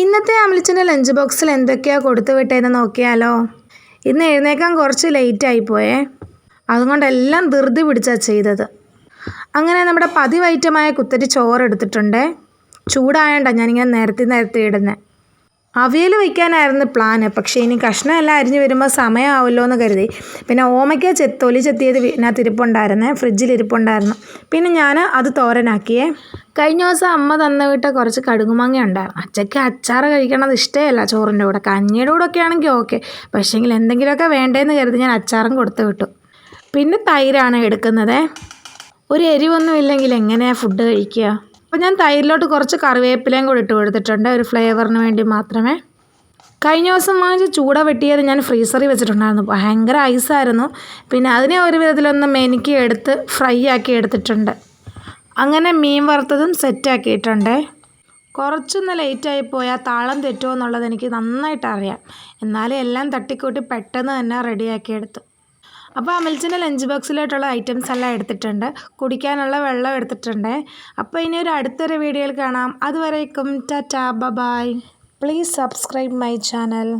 ഇന്നത്തെ അമലിച്ചന്റെ ലഞ്ച് ബോക്സിൽ എന്തൊക്കെയാണ് കൊടുത്തു വിട്ടേന്ന് നോക്കിയാലോ? ഇന്ന് എഴുന്നേക്കാൻ കുറച്ച് ലേറ്റായി പോയേ. അതുകൊണ്ടെല്ലാം ധൃതി പിടിച്ചാണ് ചെയ്തത്. അങ്ങനെ നമ്മുടെ പതിവൈറ്റമായ കുത്തരി ചോറ് എടുത്തിട്ടുണ്ട്. ചൂടായണ്ട ഞാനിങ്ങനെ നിരത്തി നിരത്തി ഇടുന്നത് അവിയൽ വയ്ക്കാനായിരുന്നു പ്ലാന് പക്ഷേ ഇനി കഷ്ണം എല്ലാം അരിഞ്ഞ് വരുമ്പോൾ സമയമാവുമല്ലോ എന്ന് കരുതി. പിന്നെ ഓമയ്ക്ക ചെത്തൊലി തൊലി ചെത്തിയത് ഇതിനകത്ത് ഇരിപ്പുണ്ടായിരുന്നേ ഫ്രിഡ്ജിൽ ഇരിപ്പുണ്ടായിരുന്നു. പിന്നെ ഞാൻ അത് തോരനാക്കിയേ. കഴിഞ്ഞ ദിവസം അമ്മ തന്ന വിട്ട കുറച്ച് കടുകുമാങ്ങ ഉണ്ടായിരുന്നു അച്ചയ്ക്ക് അച്ചാർ കഴിക്കണത് ഇഷ്ടമല്ല ചോറിന്റെ കൂടെ. കഞ്ഞിയുടെ കൂടെ ഒക്കെ ആണെങ്കിൽ ഓക്കെ പക്ഷേങ്കിൽ എന്തെങ്കിലുമൊക്കെ വേണ്ടേന്ന് കരുതി ഞാൻ അച്ചാറും കൊടുത്തു വിട്ടു. പിന്നെ തൈരാണ് എടുക്കുന്നത്. ഒരു എരിവൊന്നും ഇല്ലെങ്കിൽ എങ്ങനെയാണ് ഫുഡ് കഴിക്കുക? അപ്പോൾ ഞാൻ തൈരിലോട്ട് കുറച്ച് കറിവേപ്പിലയും കൂടി ഇട്ട് കൊടുത്തിട്ടുണ്ട് ഒരു ഫ്ലേവറിന് വേണ്ടി മാത്രമേ. കഴിഞ്ഞ ദിവസം വാങ്ങിച്ച് ചൂട വെട്ടിയത് ഞാൻ ഫ്രീസറിൽ വെച്ചിട്ടുണ്ടായിരുന്നു. ഭയങ്കര ഐസായിരുന്നു പിന്നെ അതിനെ ഒരു വിധത്തിലൊന്ന് മെനുക്കി എടുത്ത് ഫ്രൈ ആക്കി എടുത്തിട്ടുണ്ട്. അങ്ങനെ മീൻ വറുത്തതും സെറ്റാക്കിയിട്ടുണ്ട് കുറച്ചൊന്ന് ലേറ്റായി പോയാൽ താളം തെറ്റുമോ എന്നുള്ളത് എനിക്ക് നന്നായിട്ട് അറിയാം. എന്നാലും എല്ലാം തട്ടിക്കൂട്ടി പെട്ടെന്ന് തന്നെ റെഡിയാക്കിയെടുത്തു അപ്പോൾ അമൽച്ചിന്റെ ലഞ്ച് ബോക്സിലോട്ടുള്ള ഐറ്റംസ് എല്ലാം എടുത്തിട്ടുണ്ട്. കുടിക്കാനുള്ള വെള്ളം എടുത്തിട്ടുണ്ട്. അപ്പോൾ ഇനി ഒരു അടുത്തൊരു വീഡിയോയിൽ കാണാം. അതുവരേക്കും tata bye please subscribe my channel